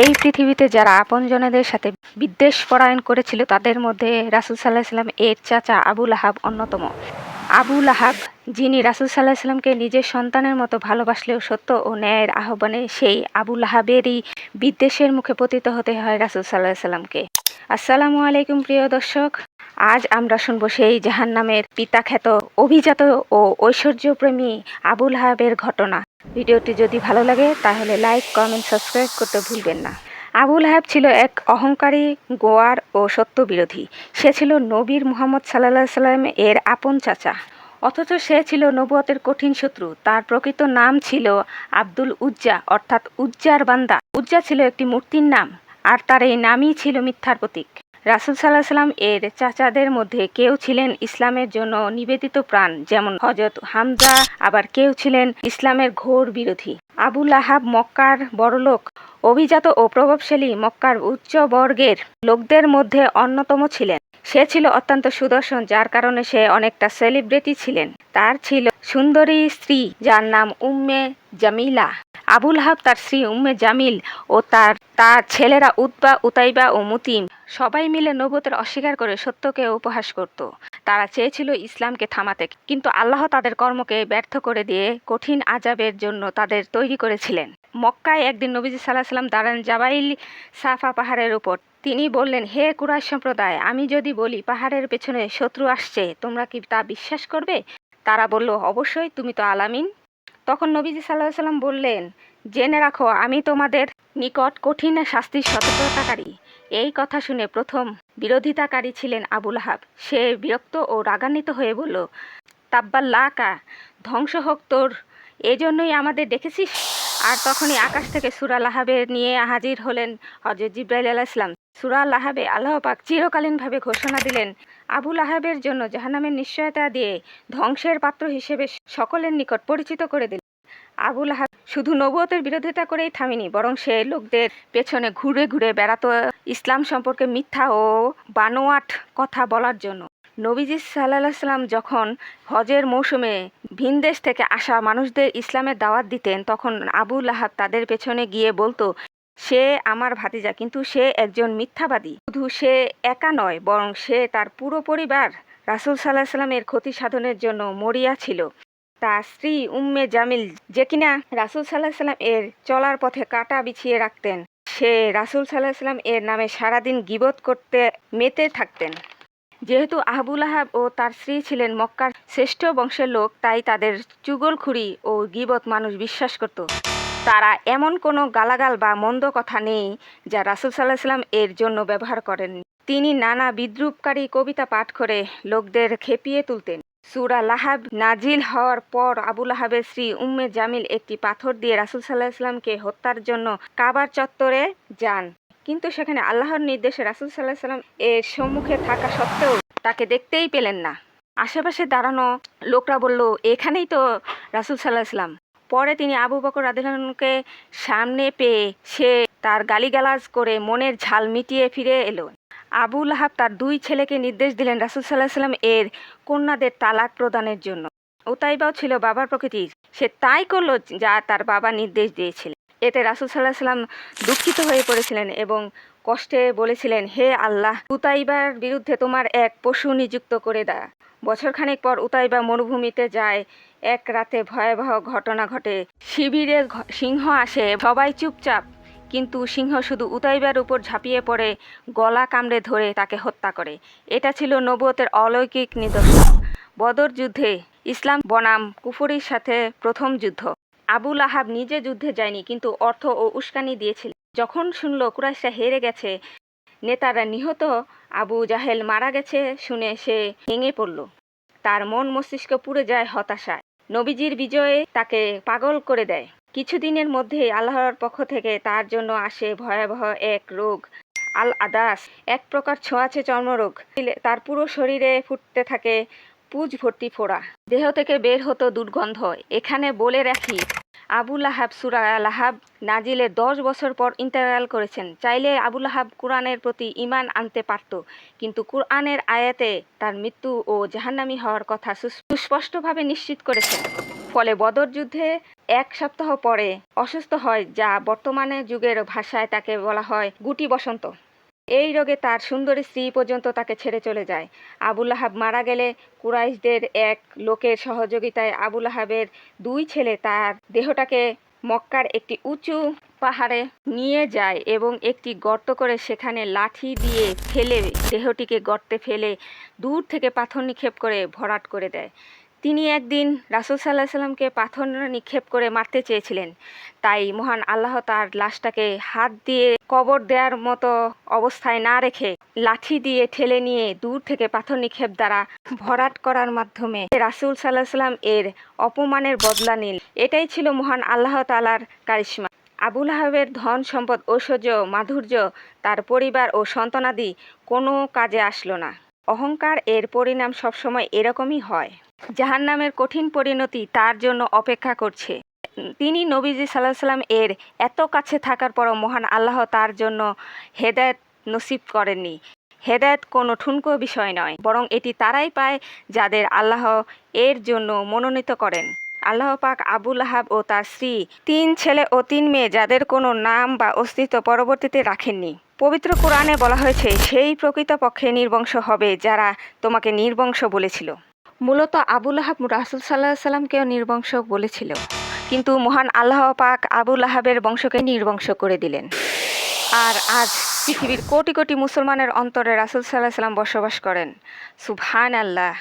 এই পৃথিবীতে যারা আপনজনেদের সাথে বিদ্বেষ পরায়ণ করেছিল, তাদের মধ্যে রাসুল সাল্লাহ সাল্লাম এর চাচা আবুল আহাব অন্যতম। আবুল আহাব যিনি রাসুল সাল্লাহ সাল্লামকে নিজের সন্তানের মতো ভালোবাসলেও সত্য ও ন্যায়ের আহ্বানে, সেই আবুল আহাবেরই বিদ্বেষের মুখে পতিত হতে হয় রাসুল সাল্লাহ সাল্লামকে। আসসালামু আলাইকুম প্রিয় দর্শক, আজ আমরা শুনব সেই জাহান নামের পিতা খ্যাত অভিজাত ও ঐশ্বর্যপ্রেমী আবুল হাবের ঘটনা। ভিডিওটি যদি ভালো লাগে, তাহলে লাইক, কমেন্ট, সাবস্ক্রাইব করতে ভুলবেন না। আবুল হাব ছিল এক অহংকারী, গোয়ার ও সত্য বিরোধী। সে ছিল নবীর মুহাম্মদ সাল্লাহ সাল্লাম এর আপন চাচা। অথচ সে ছিল নবুয়তের কঠিন শত্রু। তার প্রকৃত নাম ছিল আব্দুল উজ্জা, অর্থাৎ উজ্জার বান্দা। উজ্জা ছিল একটি মূর্তির নাম, আর তার এই নামই ছিল মিথ্যার প্রতীক। রাসুল সাল্লাহ সাল্লাম এর চাচাদের মধ্যে কেউ ছিলেন ইসলামের জন্য নিবেদিত প্রাণ, যেমন হজরত হামজা, আবার কেউ ছিলেন ইসলামের ঘোর বিরোধী। আবুল আহাব মক্কার বড়লোক, অভিজাত ও প্রভাবশালী মক্কার উচ্চ বর্গের লোকদের মধ্যে অন্যতম ছিলেন। সে ছিল অত্যন্ত সুদর্শন, যার কারণে সে অনেকটা সেলিব্রিটি ছিলেন। তার ছিল সুন্দরী স্ত্রী, যার নাম উম্মে জামিলা। আবুল হাব তার স্ত্রী উম্মে জামিল ও তার তার ছেলেরা উতবা, উতাইবা ও মুতিম সবাই মিলে নবতের অস্বীকার করে সত্যকে উপহাস করত। তারা চেয়েছিল ইসলামকে থামাতে, কিন্তু আল্লাহ তাদের কর্মকে ব্যর্থ করে দিয়ে কঠিন আজাবের জন্য তাদের তৈরি করেছিলেন। মক্কায় একদিন নবীজি সাল্লাহ সাল্লাম দাঁড়ান জাবাইল সাফা পাহাড়ের উপর। তিনি বললেন, হে কুরাইশ সম্প্রদায়, আমি যদি বলি পাহাড়ের পেছনে শত্রু আসছে, তোমরা কি তা বিশ্বাস করবে? তারা বলল, অবশ্যই, তুমি তো আলামিন। তখন নবীজি সাল্লাহ সাল্লাম বললেন, জেনে রাখো, আমি তোমাদের নিকট কঠিন শাস্তির সতর্কতাকারী। এই কথা শুনে প্রথম বিরোধিতাকারী ছিলেন আবুল আহাব। সে বিরক্ত ও রাগান্বিত হয়ে বলল তাব্বাল্লাকা ধ্বংস হোক তোর, এজন্যই আমাদের দেখেছিস আর তখনই আকাশ থেকে সুরা লাহাবের নিয়ে হাজির হলেন হজরত জিব্রাইল আলাহ ইসলাম সুরা লাহাবে আল্লাহ পাক চিরকালীনভাবে ঘোষণা দিলেন আবুল আহাবের জন্য জাহান্নামের নিশ্চয়তা দিয়ে ধ্বংসের পাত্র হিসেবে সকলের নিকট পরিচিত করে দিলেন। আবুল আহাব শুধু নবুয়তের বিরোধিতা করেই থামেনি, বরং সে লোকদের পেছনে ঘুরে ঘুরে বেড়াতো ইসলাম সম্পর্কে মিথ্যা ও বানোয়াট কথা বলার জন্য। নবীজি সাল্লাহ সাল্লাম যখন হজের মৌসুমে ভিনদেশ থেকে আসা মানুষদের ইসলামের দাওয়াত দিতেন, তখন আবুল আহাব তাদের পেছনে গিয়ে বলতো সে আমার ভাতিজা, কিন্তু সে একজন মিথ্যাবাদী। শুধু সে একা নয়, বরং সে তার পুরো পরিবার রাসুল সাল্লাহ সাল্লামের ক্ষতি সাধনের জন্য মরিয়া ছিল। তার স্ত্রী উম্মে জামিল যে কিনা রাসুল সাল্লাহ সাল্লাম এর চলার পথে কাটা বিছিয়ে রাখতেন, সে রাসুল সাল্লাহ সাল্লাম এর নামে সারাদিন গিবত করতে মেতে থাকতেন। যেহেতু আহবুল আহাব ও তার স্ত্রী ছিলেন মক্কার শ্রেষ্ঠ বংশের লোক, তাই তাদের চুগলখুরি ও গিবত মানুষ বিশ্বাস করত। তারা এমন কোনো গালাগাল বা মন্দ কথা নেই যা রাসুল সাল্লাহ সাল্লাম এর জন্য ব্যবহার করেন তিনি নানা বিদ্রুপকারী কবিতা পাঠ করে লোকদের খেপিয়ে তুলতেন। সুরা লাহাব নাজিল হওয়ার পর আবুল আহাবের শ্রী উম্মে জামিল একটি পাথর দিয়ে রাসুল সাল্লাহ ইসলামকে হত্যার জন্য কাবার চত্বরে যান। কিন্তু সেখানে আল্লাহর নির্দেশে রাসুল সাল্লাহ সাল্লাম এর সম্মুখে থাকা সত্ত্বেও তাকে দেখতেই পেলেন না। আশেপাশে দাঁড়ানো লোকরা বলল, এখানেই তো রাসুল সাল্লাহ ইসলাম পরে তিনি আবু বকর রাদিলকে সামনে পেয়ে সে তার গালিগালাজ করে মনের ঝাল মিটিয়ে ফিরে এলো। আবুল আহাব তার দুই ছেলেকে নির্দেশ দিলেন রাসুল সাল্লাহ সাল্লাম এর কন্যাদের তালাক প্রদানের জন্য। ওতাইবাও ছিল বাবার প্রকৃতির সে তাই করল যা তার বাবা নির্দেশ দিয়েছিলেন। এতে রাসুল সাল্লাহ সাল্লাম দুঃখিত হয়ে পড়েছিলেন এবং কষ্টে বলেছিলেন, হে আল্লাহ, উতাইবার বিরুদ্ধে তোমার এক পশু নিযুক্ত করে দা বছরখানেক পর উতাইবা মরুভূমিতে যায়। এক রাতে ভয়াবহ ঘটনা ঘটে। শিবিরে সিংহ আসে, সবাই চুপচাপ। কিন্তু সিংহ শুধু উতাইবার উপর ঝাঁপিয়ে পড়ে, গলা কামড়ে ধরে তাকে হত্যা করে। এটা ছিল নবতের অলৌকিক নিদর্শন। বদর যুদ্ধে ইসলাম বনাম কুফুরির সাথে প্রথম যুদ্ধ। আবুল আহাব নিজে যুদ্ধে যায়নি, কিন্তু অর্থ ও উস্কানি দিয়েছিল যখন শুনল কুরাইশা হেরে গেছে, নেতারা নিহত আবু জাহেল মারা গেছে শুনে সে ভেঙে পড়ল। তার মন মস্তিষ্ক পুড়ে যায় হতাশায়। নবীজির বিজয়ে তাকে পাগল করে দেয়। কিছুদিনের মধ্যে আল্লাহর পক্ষ থেকে তার জন্য আসে ভয়াবহ এক রোগ আল আদাস এক প্রকার ছোঁয়াচে চর্মরোগ। তার পুরো শরীরে ফুটতে থাকে পুজ ভর্তি ফোড়া। দেহ থেকে বের হতো দুর্গন্ধ। এখানে বলে রাখি আবুল আহাব সুরা লাহাব নাজিলের দশ বছর পর ইন্তেকাল করেছেন। চাইলে আবুল আহাব কোরআনের প্রতি ইমান আনতে পারত, কিন্তু কোরআনের আয়াতে তার মৃত্যু ও জাহান্নামি হওয়ার কথা সুস- সুস্পষ্টভাবে নিশ্চিত করেছেন। ফলে বদর যুদ্ধে এক সপ্তাহ পরে অসুস্থ হয়, যা বর্তমানে যুগের ভাষায় তাকে বলা হয় গুটি বসন্ত। এই রোগে তার সুন্দরী স্ত্রী পর্যন্ত তাকে ছেড়ে চলে যায়। আবুল আহাব মারা গেলে কুরাইশদের এক লোকের সহযোগিতায় আবুল আহাবের দুই ছেলে তার দেহটাকে মক্কার একটি উঁচু পাহাড়ে নিয়ে যায় এবং একটি গর্ত করে সেখানে লাঠি দিয়ে ফেলে দেহটিকে গর্তে ফেলে দূর থেকে পাথর নিক্ষেপ করে ভরাট করে দেয়। তিনি একদিন রাসুল সাল্লাহ সাল্লামকে পাথর নিক্ষেপ করে মারতে চেয়েছিলেন। তাই মহান আল্লাহ তার লাশটাকে হাত দিয়ে কবর দেওয়ার মতো অবস্থায় না রেখে লাঠি দিয়ে ঠেলে নিয়ে দূর থেকে পাথর নিক্ষেপ দ্বারা ভরাট করার মাধ্যমে রাসুল সাল্লাহ সাল্লাম এর অপমানের বদলা নিল এটাই ছিল মহান আল্লাহ তালার কারিশ্মা। আবুল আহাবের ধন সম্পদ ঐশ্বর্য মাধুর্য, তার পরিবার ও সন্তানাদি কোনো কাজে আসলো না। অহংকার এর পরিণাম সবসময় এরকমই হয়। জাহান্নামের কঠিন পরিণতি তার জন্য অপেক্ষা করছে। তিনি নবীজি সাল্লাহ সাল্লাম এর এত কাছে থাকার পরও মহান আল্লাহ তার জন্য হেদায়েত নসিব করেননি। হেদায়েত কোনো ঠুনকো বিষয় নয়, বরং এটি তারাই পায় যাদের আল্লাহ এর জন্য মনোনীত করেন। আল্লাহ পাক আবুল আহাব ও তার স্ত্রী, তিন ছেলে ও তিন মেয়ে যাদের কোনো নাম বা অস্তিত্ব পরবর্তীতে রাখেননি। পবিত্র কোরআনে বলা হয়েছে, সেই প্রকৃতপক্ষে নির্বংশ হবে যারা তোমাকে নির্বংশ বলেছিল। মূলত আবুল আহাব রাসুল সাল্লাহ সাল্লামকেও নির্বংশ বলেছিল। কিন্তু মহান আল্লাহ পাক আবুল আহাবের বংশকে নির্বংশ করে দিলেন। আর আজ পৃথিবীর কোটি কোটি মুসলমানের অন্তরে রাসুল সাল্লাহ সাল্লাম বসবাস করেন। সুবহান আল্লাহ